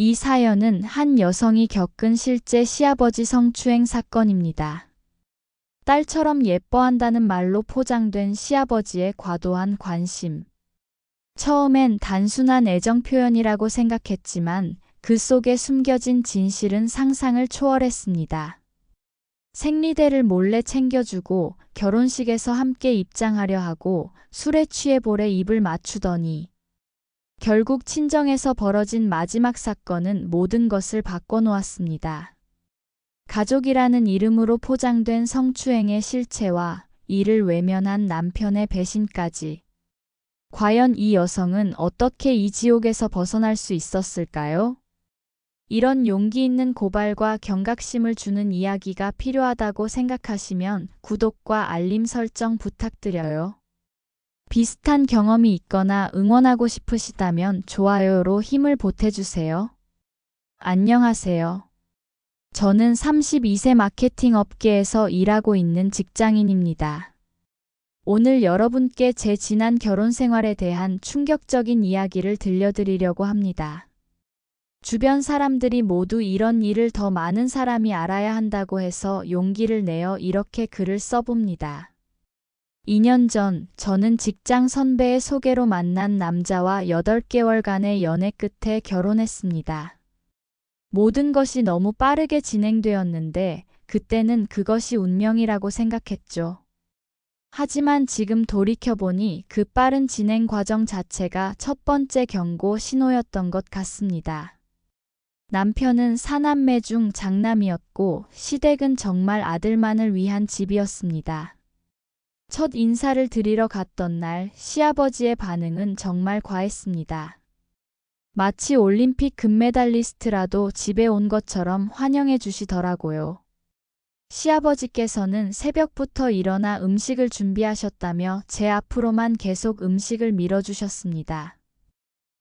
이 사연은 한 여성이 겪은 실제 시아버지 성추행 사건입니다. 딸처럼 예뻐한다는 말로 포장된 시아버지의 과도한 관심. 처음엔 단순한 애정 표현이라고 생각했지만 그 속에 숨겨진 진실은 상상을 초월했습니다. 생리대를 몰래 챙겨주고 결혼식에서 함께 입장하려 하고 술에 취해 볼에 입을 맞추더니 결국 친정에서 벌어진 마지막 사건은 모든 것을 바꿔놓았습니다. 가족이라는 이름으로 포장된 성추행의 실체와 이를 외면한 남편의 배신까지. 과연 이 여성은 어떻게 이 지옥에서 벗어날 수 있었을까요? 이런 용기 있는 고발과 경각심을 주는 이야기가 필요하다고 생각하시면 구독과 알림 설정 부탁드려요. 비슷한 경험이 있거나 응원하고 싶으시다면 좋아요로 힘을 보태주세요. 안녕하세요. 저는 32세 마케팅 업계에서 일하고 있는 직장인입니다. 오늘 여러분께 제 지난 결혼 생활에 대한 충격적인 이야기를 들려드리려고 합니다. 주변 사람들이 모두 이런 일을 더 많은 사람이 알아야 한다고 해서 용기를 내어 이렇게 글을 써봅니다. 2년 전 저는 직장 선배의 소개로 만난 남자와 8개월간의 연애 끝에 결혼했습니다. 모든 것이 너무 빠르게 진행되었는데 그때는 그것이 운명이라고 생각했죠. 하지만 지금 돌이켜보니 그 빠른 진행 과정 자체가 첫 번째 경고 신호였던 것 같습니다. 남편은 사남매 중 장남이었고 시댁은 정말 아들만을 위한 집이었습니다. 첫 인사를 드리러 갔던 날 시아버지의 반응은 정말 과했습니다. 마치 올림픽 금메달리스트라도 집에 온 것처럼 환영해 주시더라고요. 시아버지께서는 새벽부터 일어나 음식을 준비하셨다며 제 앞으로만 계속 음식을 밀어주셨습니다.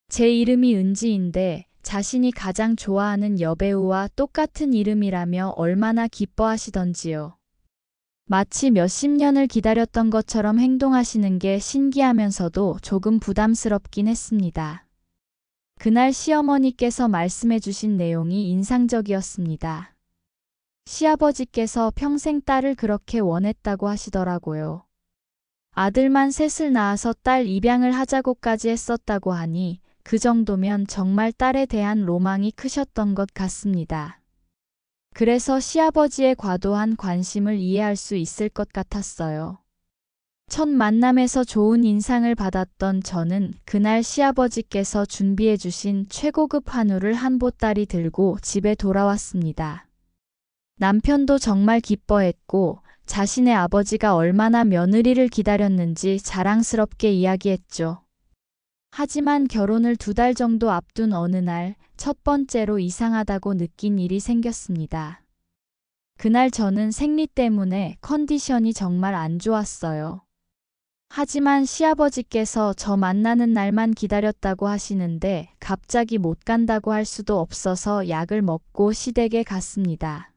제 이름이 은지인데 자신이 가장 좋아하는 여배우와 똑같은 이름이라며 얼마나 기뻐하시던지요. 마치 몇십 년을 기다렸던 것처럼 행동하시는 게 신기하면서도 조금 부담스럽긴 했습니다. 그날 시어머니께서 말씀해 주신 내용이 인상적이었습니다. 시아버지께서 평생 딸을 그렇게 원했다고 하시더라고요. 아들만 셋을 낳아서 딸 입양을 하자고까지 했었다고 하니 그 정도면 정말 딸에 대한 로망이 크셨던 것 같습니다. 그래서 시아버지의 과도한 관심을 이해할 수 있을 것 같았어요. 첫 만남에서 좋은 인상을 받았던 저는 그날 시아버지께서 준비해 주신 최고급 한우를 한 보따리 들고 집에 돌아왔습니다. 남편도 정말 기뻐했고 자신의 아버지가 얼마나 며느리를 기다렸는지 자랑스럽게 이야기했죠. 하지만 결혼을 두 달 정도 앞둔 어느 날 첫 번째로 이상하다고 느낀 일이 생겼습니다. 그날 저는 생리 때문에 컨디션이 정말 안 좋았어요. 하지만 시아버지께서 저 만나는 날만 기다렸다고 하시는데 갑자기 못 간다고 할 수도 없어서 약을 먹고 시댁에 갔습니다.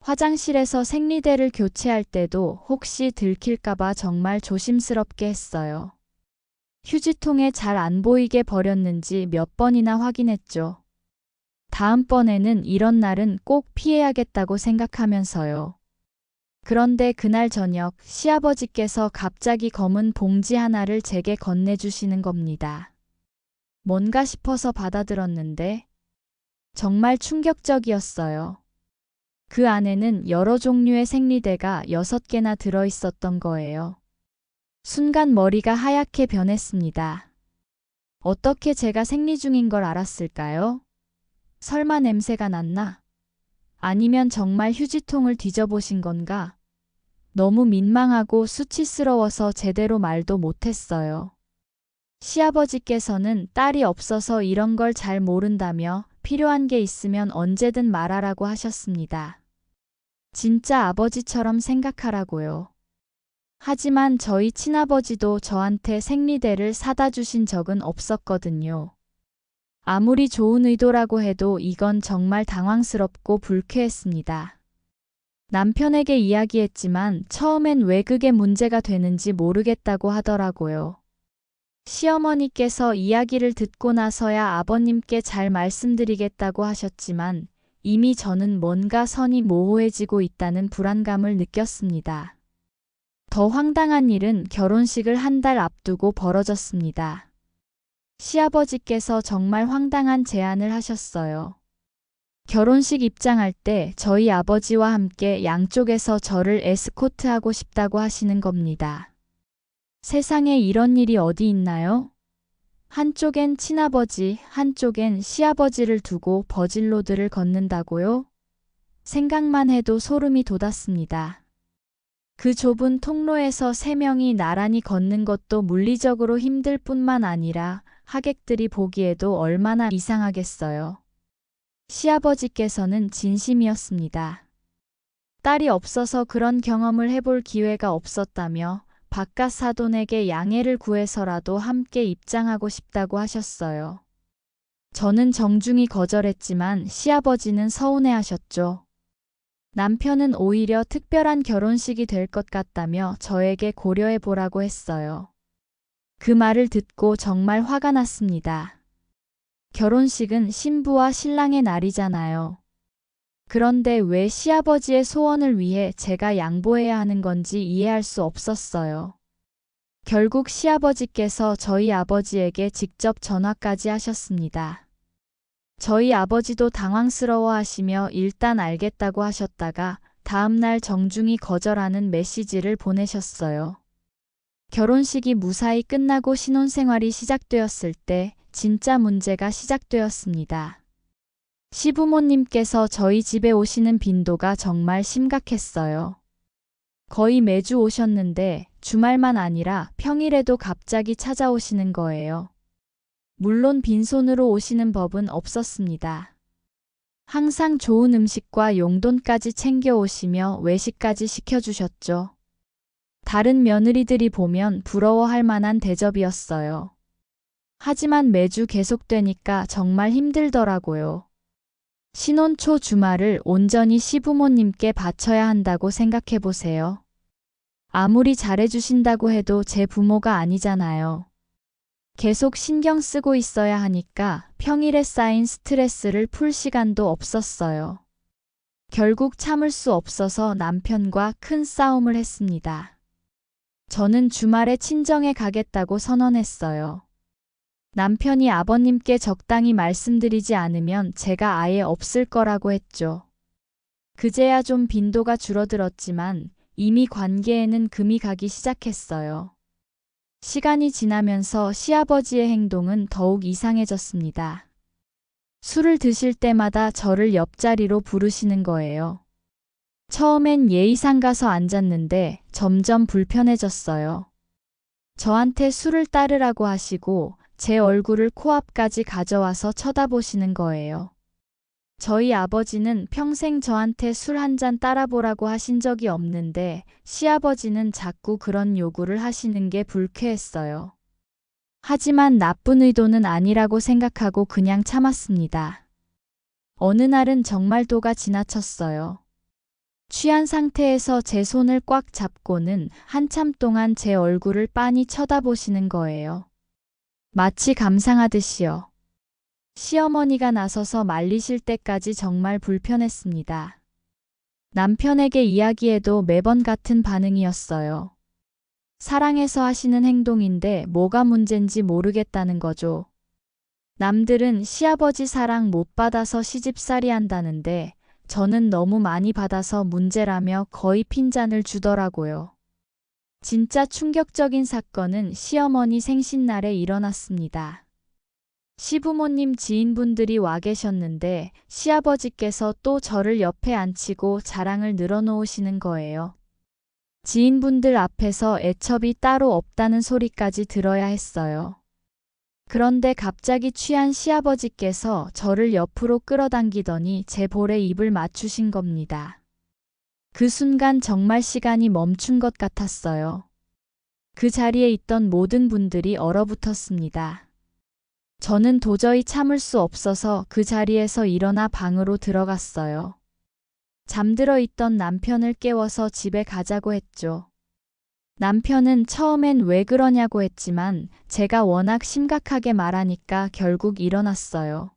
화장실에서 생리대를 교체할 때도 혹시 들킬까봐 정말 조심스럽게 했어요. 휴지통에 잘 안 보이게 버렸는지 몇 번이나 확인했죠. 다음번에는 이런 날은 꼭 피해야겠다고 생각하면서요. 그런데 그날 저녁 시아버지께서 갑자기 검은 봉지 하나를 제게 건네주시는 겁니다. 뭔가 싶어서 받아들었는데 정말 충격적이었어요. 그 안에는 여러 종류의 생리대가 6개나 들어있었던 거예요. 순간 머리가 하얗게 변했습니다. 어떻게 제가 생리 중인 걸 알았을까요? 설마 냄새가 났나? 아니면 정말 휴지통을 뒤져보신 건가? 너무 민망하고 수치스러워서 제대로 말도 못했어요. 시아버지께서는 딸이 없어서 이런 걸 잘 모른다며 필요한 게 있으면 언제든 말하라고 하셨습니다. 진짜 아버지처럼 생각하라고요. 하지만 저희 친아버지도 저한테 생리대를 사다 주신 적은 없었거든요. 아무리 좋은 의도라고 해도 이건 정말 당황스럽고 불쾌했습니다. 남편에게 이야기했지만 처음엔 왜 그게 문제가 되는지 모르겠다고 하더라고요. 시어머니께서 이야기를 듣고 나서야 아버님께 잘 말씀드리겠다고 하셨지만 이미 저는 뭔가 선이 모호해지고 있다는 불안감을 느꼈습니다. 더 황당한 일은 결혼식을 한 달 앞두고 벌어졌습니다. 시아버지께서 정말 황당한 제안을 하셨어요. 결혼식 입장할 때 저희 아버지와 함께 양쪽에서 저를 에스코트하고 싶다고 하시는 겁니다. 세상에 이런 일이 어디 있나요? 한쪽엔 친아버지, 한쪽엔 시아버지를 두고 버질로드를 걷는다고요? 생각만 해도 소름이 돋았습니다. 그 좁은 통로에서 세 명이 나란히 걷는 것도 물리적으로 힘들 뿐만 아니라 하객들이 보기에도 얼마나 이상하겠어요. 시아버지께서는 진심이었습니다. 딸이 없어서 그런 경험을 해볼 기회가 없었다며 바깥 사돈에게 양해를 구해서라도 함께 입장하고 싶다고 하셨어요. 저는 정중히 거절했지만 시아버지는 서운해 하셨죠. 남편은 오히려 특별한 결혼식이 될 것 같다며 저에게 고려해 보라고 했어요. 그 말을 듣고 정말 화가 났습니다. 결혼식은 신부와 신랑의 날이잖아요. 그런데 왜 시아버지의 소원을 위해 제가 양보해야 하는 건지 이해할 수 없었어요. 결국 시아버지께서 저희 아버지에게 직접 전화까지 하셨습니다. 저희 아버지도 당황스러워 하시며 일단 알겠다고 하셨다가 다음날 정중히 거절하는 메시지를 보내셨어요. 결혼식이 무사히 끝나고 신혼생활이 시작되었을 때 진짜 문제가 시작되었습니다. 시부모님께서 저희 집에 오시는 빈도가 정말 심각했어요. 거의 매주 오셨는데 주말만 아니라 평일에도 갑자기 찾아오시는 거예요. 물론 빈손으로 오시는 법은 없었습니다. 항상 좋은 음식과 용돈까지 챙겨 오시며 외식까지 시켜주셨죠. 다른 며느리들이 보면 부러워할 만한 대접이었어요. 하지만 매주 계속되니까 정말 힘들더라고요. 신혼 초 주말을 온전히 시부모님께 바쳐야 한다고 생각해 보세요. 아무리 잘해주신다고 해도 제 부모가 아니잖아요. 계속 신경 쓰고 있어야 하니까 평일에 쌓인 스트레스를 풀 시간도 없었어요. 결국 참을 수 없어서 남편과 큰 싸움을 했습니다. 저는 주말에 친정에 가겠다고 선언했어요. 남편이 아버님께 적당히 말씀드리지 않으면 제가 아예 없을 거라고 했죠. 그제야 좀 빈도가 줄어들었지만 이미 관계에는 금이 가기 시작했어요. 시간이 지나면서 시아버지의 행동은 더욱 이상해졌습니다. 술을 드실 때마다 저를 옆자리로 부르시는 거예요. 처음엔 예의상 가서 앉았는데 점점 불편해졌어요. 저한테 술을 따르라고 하시고 제 얼굴을 코앞까지 가져와서 쳐다보시는 거예요. 저희 아버지는 평생 저한테 술 한 잔 따라보라고 하신 적이 없는데 시아버지는 자꾸 그런 요구를 하시는 게 불쾌했어요. 하지만 나쁜 의도는 아니라고 생각하고 그냥 참았습니다. 어느 날은 정말 도가 지나쳤어요. 취한 상태에서 제 손을 꽉 잡고는 한참 동안 제 얼굴을 빤히 쳐다보시는 거예요. 마치 감상하듯이요. 시어머니가 나서서 말리실 때까지 정말 불편했습니다. 남편에게 이야기해도 매번 같은 반응이었어요. 사랑해서 하시는 행동인데 뭐가 문제인지 모르겠다는 거죠. 남들은 시아버지 사랑 못 받아서 시집살이 한다는데 저는 너무 많이 받아서 문제라며 거의 핀잔을 주더라고요. 진짜 충격적인 사건은 시어머니 생신날에 일어났습니다. 시부모님 지인분들이 와 계셨는데 시아버지께서 또 저를 옆에 앉히고 자랑을 늘어놓으시는 거예요. 지인분들 앞에서 애첩이 따로 없다는 소리까지 들어야 했어요. 그런데 갑자기 취한 시아버지께서 저를 옆으로 끌어당기더니 제 볼에 입을 맞추신 겁니다. 그 순간 정말 시간이 멈춘 것 같았어요. 그 자리에 있던 모든 분들이 얼어붙었습니다. 저는 도저히 참을 수 없어서 그 자리에서 일어나 방으로 들어갔어요. 잠들어 있던 남편을 깨워서 집에 가자고 했죠. 남편은 처음엔 왜 그러냐고 했지만 제가 워낙 심각하게 말하니까 결국 일어났어요.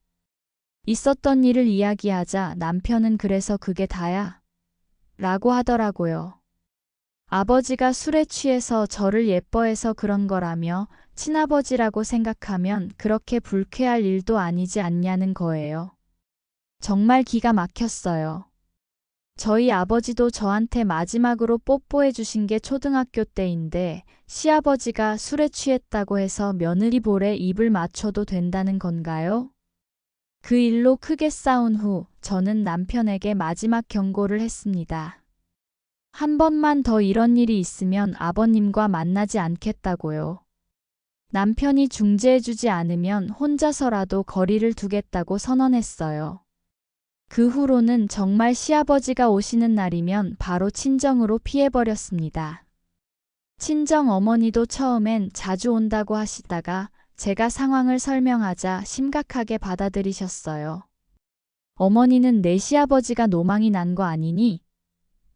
있었던 일을 이야기하자 남편은 그래서 그게 다야? 라고 하더라고요. 아버지가 술에 취해서 저를 예뻐해서 그런 거라며 친아버지라고 생각하면 그렇게 불쾌할 일도 아니지 않냐는 거예요. 정말 기가 막혔어요. 저희 아버지도 저한테 마지막으로 뽀뽀해 주신 게 초등학교 때인데 시아버지가 술에 취했다고 해서 며느리 볼에 입을 맞춰도 된다는 건가요? 그 일로 크게 싸운 후 저는 남편에게 마지막 경고를 했습니다. 한 번만 더 이런 일이 있으면 아버님과 만나지 않겠다고요. 남편이 중재해주지 않으면 혼자서라도 거리를 두겠다고 선언했어요. 그 후로는 정말 시아버지가 오시는 날이면 바로 친정으로 피해버렸습니다. 친정 어머니도 처음엔 자주 온다고 하시다가 제가 상황을 설명하자 심각하게 받아들이셨어요. 어머니는 내 시아버지가 노망이 난 거 아니니?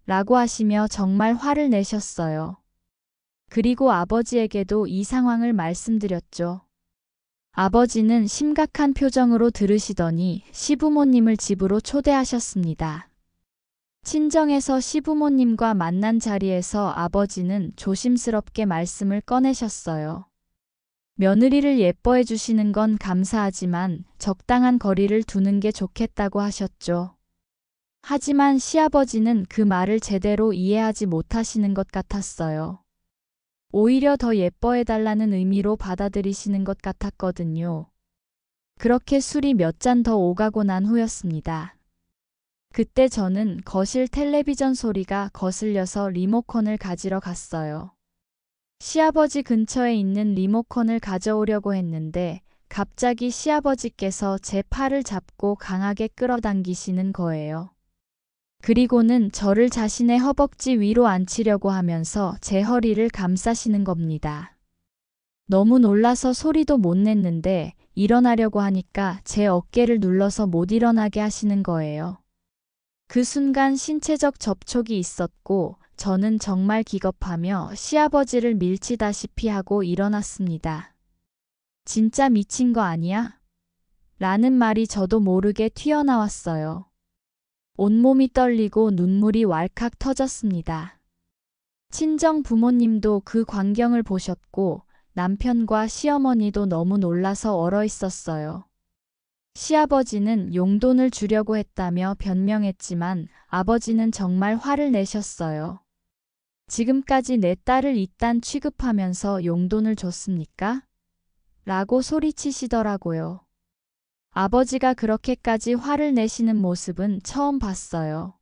라고 하시며 정말 화를 내셨어요. 그리고 아버지에게도 이 상황을 말씀드렸죠. 아버지는 심각한 표정으로 들으시더니 시부모님을 집으로 초대하셨습니다. 친정에서 시부모님과 만난 자리에서 아버지는 조심스럽게 말씀을 꺼내셨어요. 며느리를 예뻐해 주시는 건 감사하지만 적당한 거리를 두는 게 좋겠다고 하셨죠. 하지만 시아버지는 그 말을 제대로 이해하지 못하시는 것 같았어요. 오히려 더 예뻐해 달라는 의미로 받아들이시는 것 같았거든요. 그렇게 술이 몇 잔 더 오가고 난 후였습니다. 그때 저는 거실 텔레비전 소리가 거슬려서 리모컨을 가지러 갔어요. 시아버지 근처에 있는 리모컨을 가져오려고 했는데 갑자기 시아버지께서 제 팔을 잡고 강하게 끌어당기시는 거예요. 그리고는 저를 자신의 허벅지 위로 앉히려고 하면서 제 허리를 감싸시는 겁니다. 너무 놀라서 소리도 못 냈는데 일어나려고 하니까 제 어깨를 눌러서 못 일어나게 하시는 거예요. 그 순간 신체적 접촉이 있었고 저는 정말 기겁하며 시아버지를 밀치다시피 하고 일어났습니다. 진짜 미친 거 아니야? 라는 말이 저도 모르게 튀어나왔어요. 온몸이 떨리고 눈물이 왈칵 터졌습니다. 친정 부모님도 그 광경을 보셨고 남편과 시어머니도 너무 놀라서 얼어 있었어요. 시아버지는 용돈을 주려고 했다며 변명했지만 아버지는 정말 화를 내셨어요. 지금까지 내 딸을 이딴 취급하면서 용돈을 줬습니까? 라고 소리치시더라고요. 아버지가 그렇게까지 화를 내시는 모습은 처음 봤어요.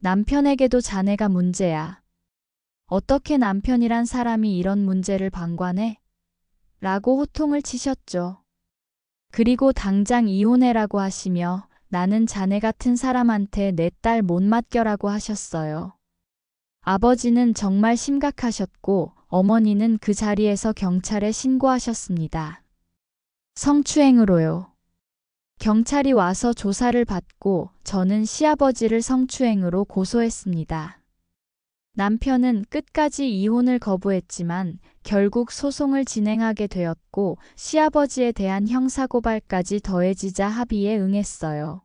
남편에게도 자네가 문제야. 어떻게 남편이란 사람이 이런 문제를 방관해? 라고 호통을 치셨죠. 그리고 당장 이혼해라고 하시며 나는 자네 같은 사람한테 내 딸 못 맡겨라고 하셨어요. 아버지는 정말 심각하셨고 어머니는 그 자리에서 경찰에 신고하셨습니다. 성추행으로요. 경찰이 와서 조사를 받고 저는 시아버지를 성추행으로 고소했습니다. 남편은 끝까지 이혼을 거부했지만 결국 소송을 진행하게 되었고 시아버지에 대한 형사고발까지 더해지자 합의에 응했어요.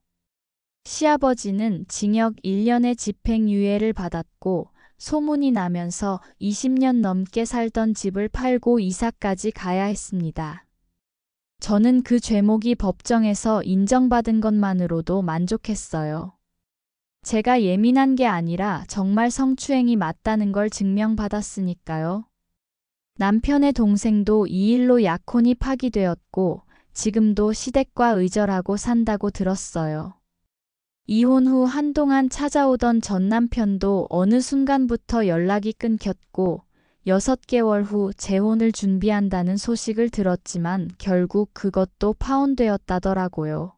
시아버지는 징역 1년의 집행유예를 받았고 소문이 나면서 20년 넘게 살던 집을 팔고 이사까지 가야 했습니다. 저는 그 죄목이 법정에서 인정받은 것만으로도 만족했어요. 제가 예민한 게 아니라 정말 성추행이 맞다는 걸 증명받았으니까요. 남편의 동생도 이 일로 약혼이 파기되었고 지금도 시댁과 의절하고 산다고 들었어요. 이혼 후 한동안 찾아오던 전 남편도 어느 순간부터 연락이 끊겼고 6개월 후 재혼을 준비한다는 소식을 들었지만 결국 그것도 파혼되었다더라고요.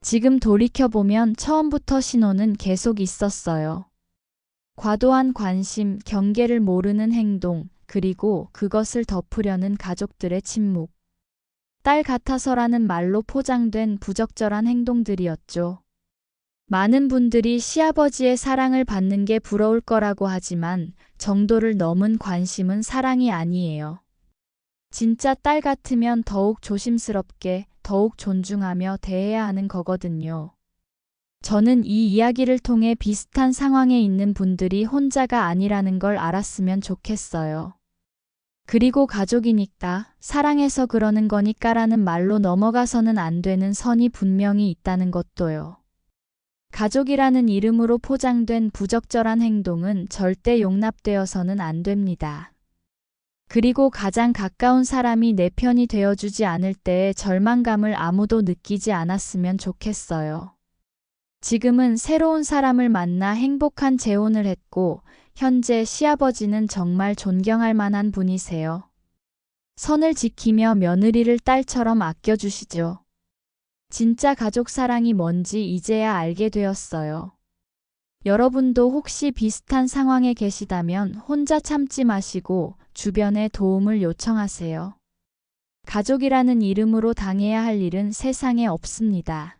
지금 돌이켜보면 처음부터 신호는 계속 있었어요. 과도한 관심, 경계를 모르는 행동, 그리고 그것을 덮으려는 가족들의 침묵. 딸 같아서라는 말로 포장된 부적절한 행동들이었죠. 많은 분들이 시아버지의 사랑을 받는 게 부러울 거라고 하지만 정도를 넘은 관심은 사랑이 아니에요. 진짜 딸 같으면 더욱 조심스럽게, 더욱 존중하며 대해야 하는 거거든요. 저는 이 이야기를 통해 비슷한 상황에 있는 분들이 혼자가 아니라는 걸 알았으면 좋겠어요. 그리고 가족이니까, 사랑해서 그러는 거니까라는 말로 넘어가서는 안 되는 선이 분명히 있다는 것도요. 가족이라는 이름으로 포장된 부적절한 행동은 절대 용납되어서는 안 됩니다. 그리고 가장 가까운 사람이 내 편이 되어주지 않을 때의 절망감을 아무도 느끼지 않았으면 좋겠어요. 지금은 새로운 사람을 만나 행복한 재혼을 했고, 현재 시아버지는 정말 존경할 만한 분이세요. 선을 지키며 며느리를 딸처럼 아껴주시죠. 진짜 가족 사랑이 뭔지 이제야 알게 되었어요. 여러분도 혹시 비슷한 상황에 계시다면 혼자 참지 마시고 주변에 도움을 요청하세요. 가족이라는 이름으로 당해야 할 일은 세상에 없습니다.